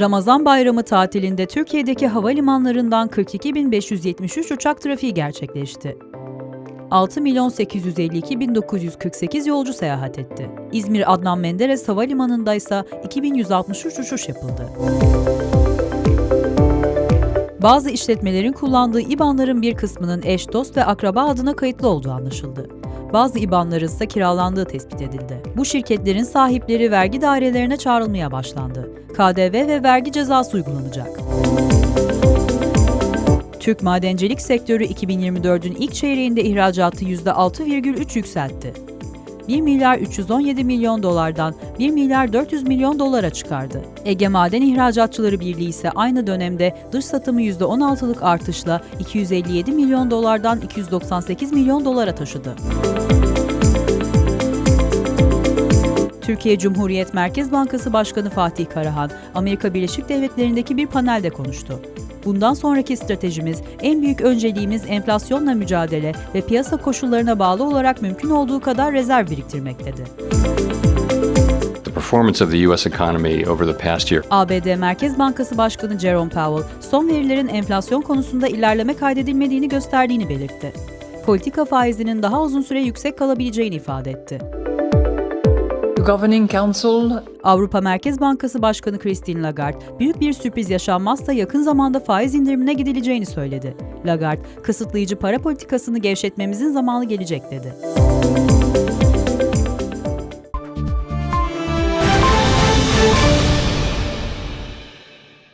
Ramazan bayramı tatilinde Türkiye'deki havalimanlarından 42.573 uçak trafiği gerçekleşti. 6 milyon 852 bin 948 yolcu seyahat etti. İzmir Adnan Menderes Havalimanı'nda ise 2163 uçuş yapıldı. Bazı işletmelerin kullandığı IBAN'ların bir kısmının eş, dost ve akraba adına kayıtlı olduğu anlaşıldı. Bazı IBAN'ların ise kiralandığı tespit edildi. Bu şirketlerin sahipleri vergi dairelerine çağrılmaya başlandı. KDV ve vergi cezası uygulanacak. Türk madencilik sektörü 2024'ün ilk çeyreğinde ihracatı %6,3 yükseltti. 1 milyar 317 milyon dolardan 1 milyar 400 milyon dolara çıkardı. Ege Maden İhracatçıları Birliği ise aynı dönemde dış satımı %16'lık artışla 257 milyon dolardan 298 milyon dolara taşıdı. Türkiye Cumhuriyet Merkez Bankası Başkanı Fatih Karahan, Amerika Birleşik Devletleri'ndeki bir panelde konuştu. Bundan sonraki stratejimiz, en büyük önceliğimiz enflasyonla mücadele ve piyasa koşullarına bağlı olarak mümkün olduğu kadar rezerv biriktirmek dedi. The performance of the U.S. economy over the past year ABD Merkez Bankası Başkanı Jerome Powell, son verilerin enflasyon konusunda ilerleme kaydedilmediğini gösterdiğini belirtti. Politika faizinin daha uzun süre yüksek kalabileceğini ifade etti. Governing Council Avrupa Merkez Bankası Başkanı Christine Lagarde, büyük bir sürpriz yaşanmazsa yakın zamanda faiz indirimine gidileceğini söyledi. Lagarde, kısıtlayıcı para politikasını gevşetmemizin zamanı gelecek dedi.